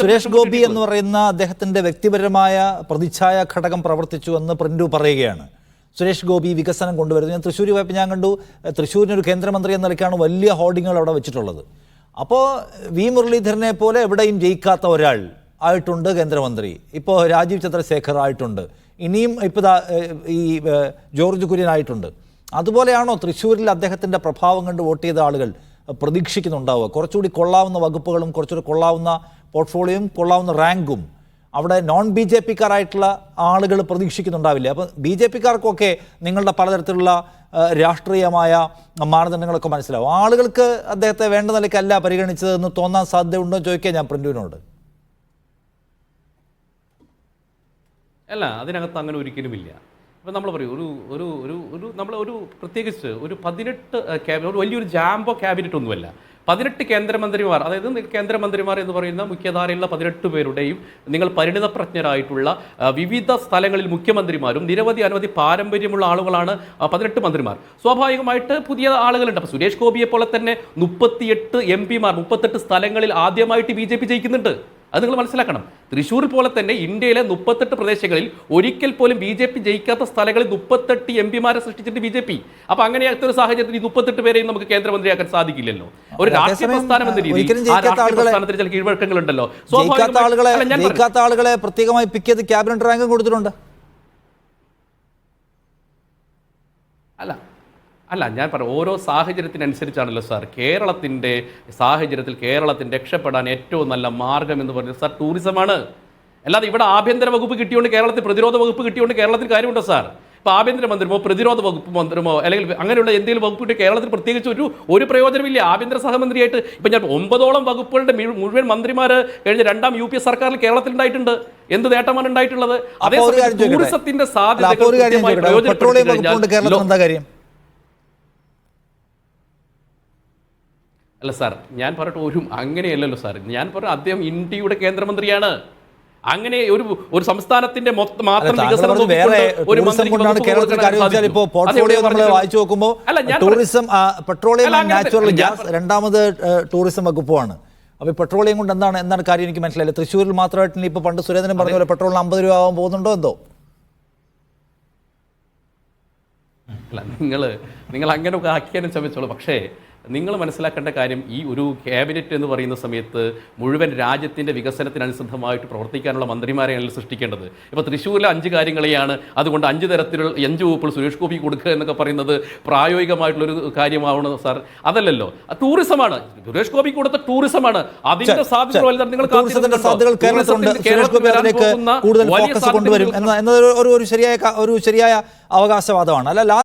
സുരേഷ് ഗോപി എന്ന് പറയുന്ന അദ്ദേഹത്തിന്റെ വ്യക്തിപരമായ പ്രതിച്ഛായ ഘടകം പ്രവർത്തിച്ചു എന്ന് പ്രിന്റു പറയുകയാണ്. സുരേഷ് ഗോപി വികസനം കൊണ്ടുവരുന്നു. ഞാൻ തൃശ്ശൂർ പോയപ്പോൾ ഞാൻ കണ്ടു തൃശ്ശൂരിന് തൃശ്ശൂരിനൊരു കേന്ദ്രമന്ത്രി എന്ന നിലയ്ക്കാണ് വലിയ ഹോർഡിങ്ങുകൾ അവിടെ വെച്ചിട്ടുള്ളത്. അപ്പോൾ വി മുരളീധരനെ പോലെ എവിടെയും ജയിക്കാത്ത ഒരാൾ ആയിട്ടുണ്ട് കേന്ദ്രമന്ത്രി. ഇപ്പോൾ രാജീവ് ചന്ദ്രശേഖർ ആയിട്ടുണ്ട്. ഇനിയും ഇപ്പോൾ ഈ ജോർജ് കുര്യൻ ആയിട്ടുണ്ട്. അതുപോലെയാണോ തൃശ്ശൂരിൽ അദ്ദേഹത്തിന്റെ പ്രഭാവം കണ്ട് വോട്ട് ചെയ്ത ആളുകൾ പ്രതീക്ഷിക്കുന്നുണ്ടാവുക? കുറച്ചുകൂടി കൊള്ളാവുന്ന വകുപ്പുകളും കുറച്ചുകൂടി കൊള്ളാവുന്ന പോർട്ട്ഫോളിയോയും കൊള്ളാവുന്ന റാങ്കും അവിടെ നോൺ ബി ജെ പിക്കാരായിട്ടുള്ള ആളുകൾ പ്രതീക്ഷിക്കുന്നുണ്ടാവില്ല. അപ്പം ബി ജെ പിക്കാർക്കൊക്കെ നിങ്ങളുടെ പലതരത്തിലുള്ള രാഷ്ട്രീയമായ മാനദണ്ഡങ്ങളൊക്കെ മനസ്സിലാവും. ആളുകൾക്ക് അദ്ദേഹത്തെ വേണ്ട നിലയ്ക്കല്ല പരിഗണിച്ചതെന്ന് തോന്നാൻ സാധ്യതയുണ്ടോ എന്ന് ചോദിക്കാൻ ഞാൻ പ്രിന്റുവിനോട് അല്ല അതിനകത്ത് അങ്ങനെ ഒരിക്കലുമില്ല. ഇപ്പം നമ്മൾ പറയും ഒരു ഒരു ഒരു ഒരു നമ്മൾ ഒരു പ്രത്യേകിച്ച് ഒരു പതിനെട്ട് ക്യാബിനറ്റ് ഒരു വലിയൊരു ജാംബോ ക്യാബിനറ്റ് ഒന്നുമല്ല. പതിനെട്ട് കേന്ദ്രമന്ത്രിമാർ അതായത് കേന്ദ്രമന്ത്രിമാർ എന്ന് പറയുന്ന മുഖ്യധാരയുള്ള പതിനെട്ട് പേരുടെയും നിങ്ങൾ പരിണിതപ്രജ്ഞരായിട്ടുള്ള വിവിധ സ്ഥലങ്ങളിൽ മുഖ്യമന്ത്രിമാരും നിരവധി അനവധി പാരമ്പര്യമുള്ള ആളുകളാണ് പതിനെട്ട് മന്ത്രിമാർ. സ്വാഭാവികമായിട്ട് പുതിയ ആളുകളുണ്ട്. അപ്പോൾ സുരേഷ് ഗോപിയെ പോലെ തന്നെ മുപ്പത്തിയെട്ട് എം പിമാർ മുപ്പത്തെട്ട് സ്ഥലങ്ങളിൽ ആദ്യമായിട്ട് ബി ജെ പി ജയിക്കുന്നുണ്ട്. അത് നിങ്ങൾ മനസ്സിലാക്കണം. തൃശ്ശൂർ പോലെ തന്നെ ഇന്ത്യയിലെ മുപ്പത്തെട്ട് പ്രദേശങ്ങളിൽ ഒരിക്കൽ പോലും ബി ജെ പി ജയിക്കാത്ത സ്ഥലങ്ങളിൽ മുപ്പത്തെട്ട് എം പിമാരെ സൃഷ്ടിച്ചിട്ട് ബി ജെ പി. അപ്പൊ അങ്ങനെയാത്ത ഒരു സാഹചര്യത്തിൽ ഈ മുപ്പത്തെട്ട് പേരെയും നമുക്ക് കേന്ദ്രമന്ത്രിയാക്കാൻ സാധിക്കില്ലല്ലോ. ഒരു രാഷ്ട്രീയ പ്രസ്ഥാനം എന്ന രീതിയിൽ ചില കീഴ്വഴക്കങ്ങൾ ഉണ്ടല്ലോ. ജയിക്കാത്ത ആളുകളെ പ്രത്യേകമായി പിക്ക് ചെയ്ത് ക്യാബിനറ്റ് റാങ്കും കൊടുത്തിട്ടുണ്ട്? അല്ല. അല്ല ഞാൻ പറയാം ഓരോ സാഹചര്യത്തിനനുസരിച്ചാണല്ലോ സാർ. കേരളത്തിന്റെ സാഹചര്യത്തിൽ കേരളത്തിന് രക്ഷപ്പെടാൻ ഏറ്റവും നല്ല മാർഗം എന്ന് പറയുന്നത് സാർ ടൂറിസമാണ്. അല്ലാതെ ഇവിടെ ആഭ്യന്തര വകുപ്പ് കിട്ടിയോണ്ട് കേരളത്തിൽ പ്രതിരോധ വകുപ്പ് കിട്ടിയോണ്ട് കേരളത്തിൽ കാര്യമുണ്ടോ സാർ? ഇപ്പോൾ ആഭ്യന്തരമന്ത്രിമോ പ്രതിരോധ വകുപ്പ് മന്ത്രിമോ അല്ലെങ്കിൽ അങ്ങനെയുള്ള എന്തെങ്കിലും വകുപ്പ് കിട്ടിയ കേരളത്തിൽ പ്രത്യേകിച്ച് ഒരു ഒരു പ്രയോജനമില്ല. ആഭ്യന്തര സഹമന്ത്രിയായിട്ട് ഇപ്പം ഞാൻ ഒമ്പതോളം വകുപ്പുകളുടെ മുഴുവൻ മന്ത്രിമാർ കഴിഞ്ഞ രണ്ടാം യു പി എസ് സർക്കാരിൽ കേരളത്തിൽ ഉണ്ടായിട്ടുണ്ട് എന്ത് നേട്ടമാണ് ഉണ്ടായിട്ടുള്ളത്? ചോദിക്കട്ടെ? ടൂറിസത്തിന്റെ അല്ല, സാധ്യതകൾ അപ്പോൾ ഒരു കാര്യം കൃത്യമായി ചോദിക്കട്ടെ? പെട്രോളിയം പ്രയോജനപ്പെടുത്തി വകുപ്പുകൊണ്ട് കഴിഞ്ഞാൽ കേരളത്തിൽ എന്താ കാര്യം അല്ല സാർ ഞാൻ പറഞ്ഞിട്ട് ഒരു അങ്ങനെയല്ലല്ലോ സാർ. ഞാൻ പറഞ്ഞു അദ്ദേഹം ഇന്ത്യയുടെ കേന്ദ്രമന്ത്രിയാണ്. അങ്ങനെ ഒരു ഒരു സംസ്ഥാനത്തിന്റെ മൊത്തം മാത്രം വികസനം വേറെ ഒരു വായിച്ചു നോക്കുമ്പോൾ ടൂറിസം പെട്രോളിയം നാച്ചുറൽ ഗ്യാസ് രണ്ടാമത് ടൂറിസം വകുപ്പുമാണ്. അപ്പോൾ പെട്രോളിയം കൊണ്ട് എന്താണ് എന്താണ് കാര്യം എനിക്ക് മനസ്സിലായില്ല. തൃശ്ശൂരിൽ മാത്രമായിട്ട് ഇപ്പോൾ പണ്ട് സുരേന്ദ്രൻ പറഞ്ഞ പോലെ പെട്രോളിന് അമ്പത് രൂപ ആവാൻ പോകുന്നുണ്ടോ എന്തോ? അല്ല നിങ്ങൾ നിങ്ങൾ അങ്ങനെ ഒക്കെ ആക്കിയാലും ശ്രമിച്ചോളൂ. പക്ഷേ നിങ്ങൾ മനസ്സിലാക്കേണ്ട കാര്യം ഈ ഒരു ക്യാബിനറ്റ് എന്ന് പറയുന്ന സമയത്ത് മുഴുവൻ രാജ്യത്തിന്റെ വികസനത്തിനനുസൃതമായിട്ട് പ്രവർത്തിക്കാനുള്ള മന്ത്രിമാരെയാണ് സൃഷ്ടിക്കേണ്ടത്. ഇപ്പോൾ തൃശ്ശൂരിലെ അഞ്ച് കാര്യങ്ങളെയാണ് അതുകൊണ്ട് അഞ്ച് തരത്തിലുള്ള അഞ്ച് വകുപ്പുകൾ സുരേഷ് ഗോപി കൊടുക്കുക എന്നൊക്കെ പറയുന്നത് പ്രായോഗികമായിട്ടുള്ളൊരു കാര്യമാവണം സാർ. അതല്ലല്ലോ. അത് ടൂറിസമാണ്. സുരേഷ് ഗോപി കൊടുത്ത ടൂറിസമാണ്. അതിന്റെ സാധ്യത നിങ്ങൾ കേരളത്തിൽ കൂടുതൽ ഫോക്കസ് കൊണ്ടുവരും എന്ന ഒരു- ശരിയായ ഒരു ശരിയായ അവകാശവാദമാണ്. അല്ല